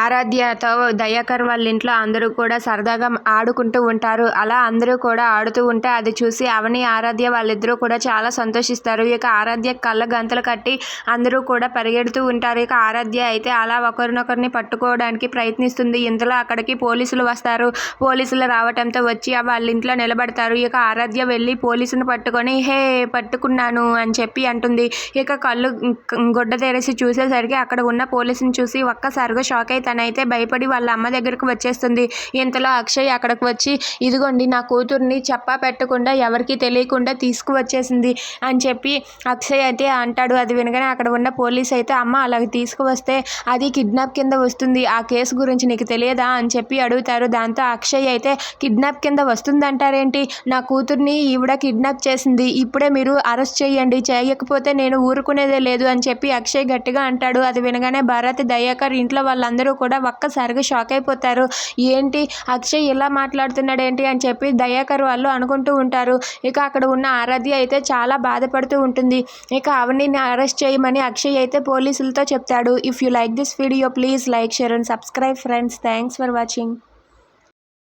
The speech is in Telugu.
ఆరాధ్యతో దయాకర్ వాళ్ళ ఇంట్లో అందరూ కూడా సరదాగా ఆడుకుంటూ ఉంటారు. అలా అందరూ కూడా ఆడుతూ ఉంటే అది చూసి అవని ఆరాధ్య వాళ్ళిద్దరూ కూడా చాలా సంతోషిస్తారు. ఇక ఆరాధ్య కళ్ళ గంతలు కట్టి అందరూ కూడా పరిగెడుతూ ఉంటారు. ఇక ఆరాధ్య అయితే అలా ఒకరినొకరిని పట్టుకోవడానికి ప్రయత్నిస్తుంది. ఇంతలో అక్కడికి పోలీసులు వస్తారు. పోలీసులు రావటంతో వచ్చి వాళ్ళ ఇంట్లో నిలబడతారు. ఇక ఆరాధ్య వెళ్ళి పోలీసుని పట్టుకొని హే పట్టుకున్నాను అని చెప్పి అంటుంది. ఇక కళ్ళు గుడ్డ తెరిచి చూసేసరికి అక్కడ ఉన్న పోలీసుని చూసి ఒక్కసారిగా షాక్ అయి తనైతే భయపడి వాళ్ళ అమ్మ దగ్గరకు వచ్చేస్తుంది. ఇంతలో అక్షయ్ అక్కడికి వచ్చి ఇదిగోండి నా కూతుర్ని చెప్పా పెట్టకుండా ఎవరికీ తెలియకుండా తీసుకువచ్చేసింది అని చెప్పి అక్షయ్ అయితే అంటాడు. అది వినగానే అక్కడ ఉన్న పోలీస్ అయితే అమ్మ అలాగ తీసుకువస్తే అది కిడ్నాప్ కింద వస్తుంది. ఆ కేసు గురించి నీకు తెలియదా? అని చెప్పి అడుగుతారు. దాంతో అక్షయ్ అయితే కిడ్నాప్ కింద వస్తుందంటారేంటి? నా కూతుర్ని ఈవిడ కిడ్నాప్ చేసింది. ఇప్పుడే మీరు అరెస్ట్ చేయండి. చేయకపోతే నేను ఊరుకునేదే లేదు అని చెప్పి అక్షయ్ గట్టిగా అంటాడు. అది వినగానే భారత్ దయాకర్ ఇంట్లో వాళ్ళందరూ కూడా ఒక్కసారిగా షాక్ అయిపోతారు. ఏంటి? అక్షయ్ ఇలా మాట్లాడుతున్నాడు ఏంటి అని చెప్పి దయాకర్ వాళ్ళు అనుకుంటూ ఉంటారు. ఇక అక్కడ ఉన్న ఆరాధ్య అయితే చాలా బాధపడుతూ ఉంటుంది. ఇక అవనిని అరెస్ట్ చేయమని అక్షయ్ అయితే పోలీసులతో చెప్తాడు. If you like this video please like share and subscribe friends thanks for watching